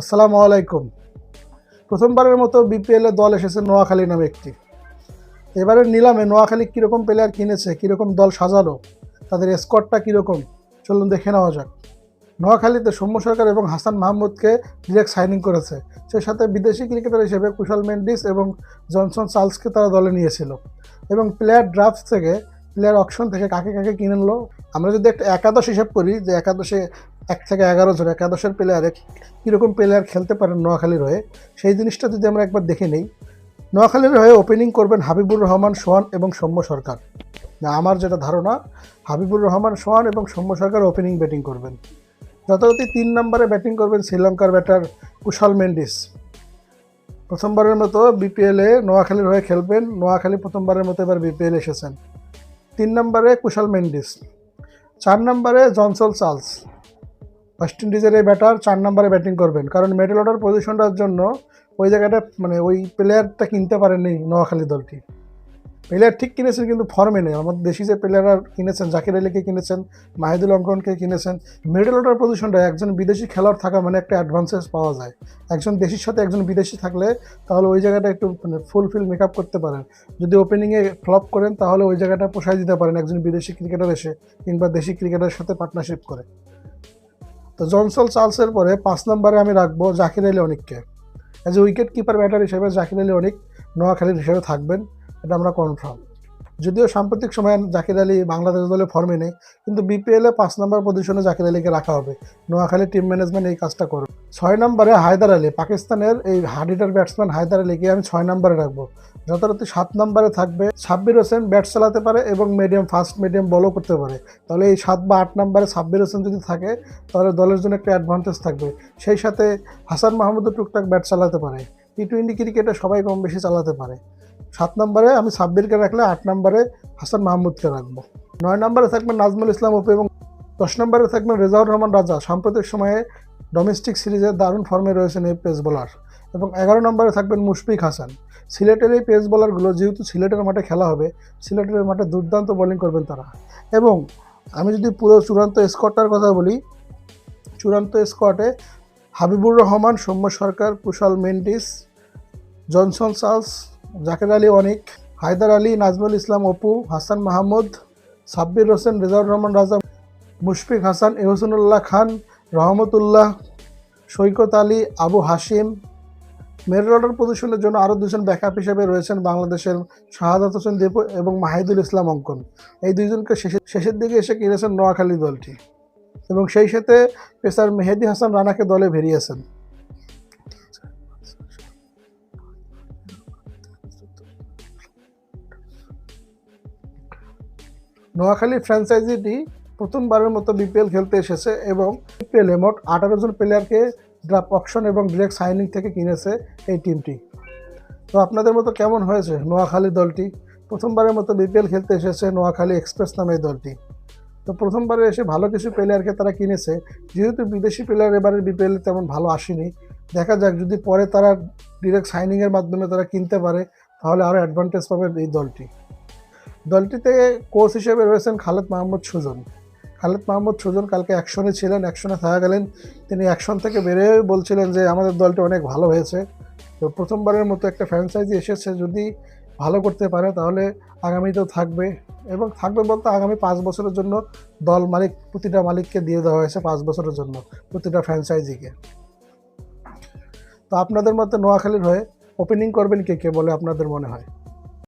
আসসালামু আলাইকুম। প্রথমবারের মতো বিপিএল এ দল এসেছে নোয়াখালী নামে একটি। এবারের নিলামে নোয়াখালী কীরকম প্লেয়ার কিনেছে, কীরকম দল সাজালো, তাদের স্কোয়াডটা কীরকম, চলুন দেখে নেওয়া যাক। নোয়াখালীতে সৌম্য সরকার এবং হাসান মাহমুদকে ডিরেক্ট সাইনিং করেছে। সেই সাথে বিদেশি ক্রিকেটার হিসেবে কুশল মেন্ডিস এবং জনসন চার্লসকে তারা দলে নিয়েছিল। এবং প্লেয়ার ড্রাফট থেকে প্লেয়ার অকশন থেকে কাকে কাকে কিনে নিলো, আমরা যদি একটা একাদশ হিসাব করি, যে একাদশে এক থেকে এগারো জন একাদশের প্লেয়ারে কীরকম প্লেয়ার খেলতে পারেন নোয়াখালীর হয়ে, সেই জিনিসটা যদি আমরা একবার দেখে নিই, নোয়াখালীর হয়ে ওপেনিং করবেন হাবিবুর রহমান, সোহান এবং সৌম্য সরকার। না, আমার যেটা ধারণা, হাবিবুর রহমান, সোহান এবং সৌম্য সরকার ওপেনিং ব্যাটিং করবেন। যথারীতি তিন নম্বরে ব্যাটিং করবেন শ্রীলঙ্কার ব্যাটার কুশল মেন্ডিস। প্রথমবারের মতো বিপিএলে নোয়াখালীর হয়ে খেলবেন, নোয়াখালী প্রথমবারের মতো এবার বিপিএল এসেছেন। তিন নম্বরে কুশল মেন্ডিস। চার নম্বরে জনসল চার্লস। ওয়েস্ট ইন্ডিজের এই ব্যাটার চার নম্বরে ব্যাটিং করবেন। কারণ মিডল অর্ডার পজিশনটার জন্য ওই জায়গাটা মানে ওই প্লেয়ারটা কিনতে পারেনি নোয়াখালী দলটি। প্লেয়ার ঠিক কিনেছেন কিন্তু ফর্মে নেই। আমাদের দেশি যে প্লেয়াররা কিনেছেন, জাকির আলীকে কিনেছেন, মাহিদুল অঙ্কনকে কিনেছেন মিডল অর্ডার পজিশনটা একজন বিদেশি খেলোয়াড় থাকা মানে একটা অ্যাডভান্সেস পাওয়া যায়। একজন দেশির সাথে একজন বিদেশি থাকলে তাহলে ওই জায়গাটা একটু মানে ফুলফিল মেক আপ করতে পারেন। যদি ওপেনিংয়ে ফ্লপ করেন, তাহলে ওই জায়গাটা পোষায় দিতে পারেন একজন বিদেশি ক্রিকেটার এসে কিংবা দেশি ক্রিকেটারের সাথে পার্টনারশিপ করে। তো জনসল চার্লসের পরে পাঁচ নম্বরে আমি রাখব Jakir Ali অনিককে। As a wicket keeper batter হিসেবে জাকির আলী অনিক নোয়াখালীর হিসেবে থাকবেন, এটা আমরা কনফার্ম যদিও সাম্প্রতিক সময়ে জাকির আলী বাংলাদেশ দলে ফর্মে নেই, কিন্তু বিপিএলে পাঁচ নম্বর পজিশনে জাকির আলীকে রাখা হবে। নোয়াখালী টিম ম্যানেজমেন্ট এই কাজটা করবে। ছয় নম্বরে হায়দার আলী, পাকিস্তানের এই হার্ডিটার ব্যাটসম্যান হায়দার আলীকে আমি ছয় নম্বরে রাখব। যথারীতি সাত নম্বরে থাকবে সাব্বির হোসেন ব্যাট চালাতে পারে এবং মিডিয়াম ফাস্ট মিডিয়াম বলও করতে পারে। তাহলে এই সাত বা আট নম্বরে সাব্বির হোসেন যদি থাকে, তাহলে দলের জন্য একটা অ্যাডভান্টেজ থাকবে। সেই সাথে হাসান মাহমুদও টুকটাক ব্যাট চালাতে পারে। টি টোয়েন্টি ক্রিকেটে সবাই কম বেশি চালাতে পারে। সাত নম্বরে আমি সাব্বিরকে রাখলে আট নম্বরে হাসান মাহমুদকে রাখব। নয় নম্বরে থাকবেন নাজমুল ইসলাম অপু এবং দশ নম্বরে থাকবেন রেজাউর রহমান রাজা। সাম্প্রতিক সময়ে ডোমেস্টিক সিরিজে দারুণ ফর্মে রয়েছেন এই পেস বোলার এবং এগারো নম্বরে থাকবেন মুশফিক হাসান। সিলেটের এই পেস বোলারগুলো যেহেতু সিলেটের মাঠে খেলা হবে, সিলেটের মাঠে দুর্দান্ত বোলিং করবেন তারা। এবং আমি যদি পুরো চূড়ান্ত স্কোয়াডটার কথা বলি, চূড়ান্ত স্কোয়াডে হাবিবুর রহমান, সৌম্য সরকার, কুশল মেন্ডিস, জনসন চার্লস জাকের আলী অনিক, হায়দার আলী, নাজমুল ইসলাম অপু, হাসান মাহমুদ, সাব্বির হোসেন, রেজাউর রহমান রাজা, মুশফিক হাসান, এহসনুল্লাহ খান, রহমতুল্লাহ, সৈকত আলী, আবু হাসিম মেরুল অর্ডার পজিশনের জন্য আরও দুজন ব্যাকআপ হিসেবে রয়েছেন বাংলাদেশের শাহাদাত হোসেন দীপু এবং মাহিদুল ইসলাম অঙ্কন। এই দুইজনকে শেষের দিকে এসে কিনেছেন নোয়াখালী দলটি। এবং সেই সাথে পেসার মেহেদি হাসান রানাকে দলে ভেরিয়েছেন নোয়াখালী ফ্র্যাঞ্চাইজিটি প্রথমবারের মতো বিপিএল খেলতে এসেছে এবং বিপিএলে মোট আঠারো জন প্লেয়ারকে ড্রাফট অপশন এবং ডিরেক্ট সাইনিং থেকে কিনেছে এই টিমটি তো আপনাদের মতো কেমন হয়েছে নোয়াখালী দলটি? প্রথমবারের মতো বিপিএল খেলতে এসেছে নোয়াখালী এক্সপ্রেস নামে এই দলটি। তো প্রথমবারে এসে ভালো কিছু প্লেয়ারকে তারা কিনেছে, যেহেতু বিদেশি প্লেয়ার এবারে বিপিএল তেমন ভালো আসেনি। দেখা যাক, যদি পরে তারা ডিরেক্ট সাইনিংয়ের মাধ্যমে তারা কিনতে পারে, তাহলে আরও অ্যাডভান্টেজ পাবে এই দলটি। দলটিতে কোচ হিসেবে রয়েছেন খালেদ মাহমুদ সুজন। খালেদ মাহমুদ সুজন কালকে অ্যাকশনে ছিলেন, অ্যাকশনে থাকা গেলেন। তিনি অ্যাকশন থেকে বেরিয়ে বলছিলেন যে, আমাদের দলটি অনেক ভালো হয়েছে। তো প্রথমবারের মতো একটা ফ্র্যাঞ্চাইজি এসেছে। যদি ভালো করতে পারে, তাহলে আগামীতেও থাকবে। এবং থাকবে বলতে আগামী পাঁচ বছরের জন্য দল মালিক, প্রতিটা মালিককে দিয়ে দেওয়া হয়েছে পাঁচ বছরের জন্য, প্রতিটা ফ্র্যাঞ্চাইজিকে তো আপনাদের মতে নোয়াখালীর হয়ে ওপেনিং করবেন কে কে বলে আপনাদের মনে হয়?